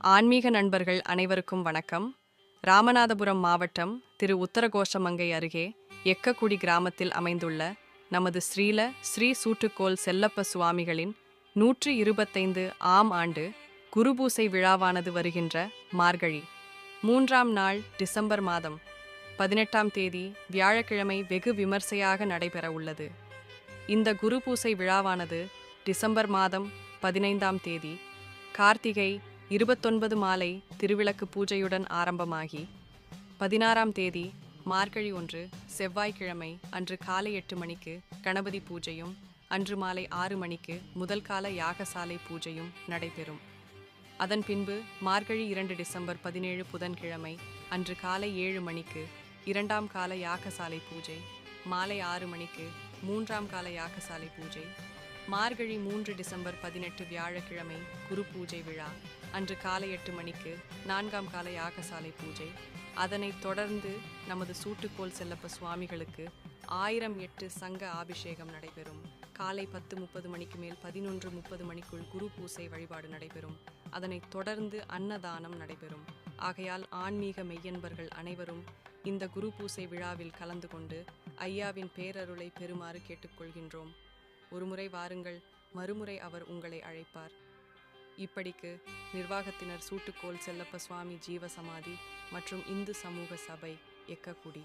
ஆன்மீக நண்பர்கள் அனைவருக்கும் வணக்கம். ராமநாதபுரம் மாவட்டம் திரு உத்தரகோஷமங்கை அருகே எக்கக்குடி கிராமத்தில் அமைந்துள்ள நமது ஸ்ரீல ஸ்ரீ சூட்டுக்கோள் செல்லப்ப சுவாமிகளின் நூற்றி இருபத்தைந்து ஆம் ஆண்டு குருபூசை விழாவானது வருகின்ற மார்கழி மூன்றாம் நாள் டிசம்பர் மாதம் பதினெட்டாம் தேதி வியாழக்கிழமை வெகு விமர்சையாக நடைபெற உள்ளது. இந்த குரு பூசை விழாவானது டிசம்பர் மாதம் பதினைந்தாம் தேதி கார்த்திகை இருபத்தொன்பது மாலை திருவிளக்கு பூஜையுடன் ஆரம்பமாகி பதினாறாம் தேதி மார்கழி ஒன்று செவ்வாய்க்கிழமை அன்று காலை எட்டு மணிக்கு கணபதி பூஜையும் அன்று மாலை ஆறு மணிக்கு முதல் கால யாகசாலை பூஜையும் நடைபெறும். அதன் பின்பு மார்கழி இரண்டு டிசம்பர் பதினேழு புதன்கிழமை அன்று காலை ஏழு மணிக்கு இரண்டாம் கால யாகசாலை பூஜை மாலை ஆறு மணிக்கு மூன்றாம் கால யாகசாலை பூஜை மார்கழி மூன்று டிசம்பர் பதினெட்டு வியாழக்கிழமை குரு பூஜை விழா. அன்று காலை எட்டு மணிக்கு நான்காம் காலை யாகசாலை பூஜை. அதனைத் தொடர்ந்து நமது சூட்டுக்கோல் செல்லப்ப சுவாமிகளுக்கு ஆயிரம் எட்டு சங்க அபிஷேகம் நடைபெறும். காலை பத்து முப்பது மணிக்கு மேல் பதினொன்று முப்பது மணிக்குள் குரு பூசை வழிபாடு நடைபெறும். அதனைத் தொடர்ந்து அன்னதானம் நடைபெறும். ஆகையால் ஆன்மீக மெய்யன்பர்கள் அனைவரும் இந்த குரு பூசை விழாவில் கலந்து கொண்டு ஐயாவின் பேரருளை பெறுமாறு கேட்டுக்கொள்கின்றோம். ஒருமுறை வாருங்கள் மறுமுறை அவர் உங்களை அழைப்பார். இப்படிக்கு நிர்வாகத்தினர் சூட்டுக்கோல் செல்லப்ப சுவாமி ஜீவ சமாதி மற்றும் இந்து சமூக சபை எக்கக்குடி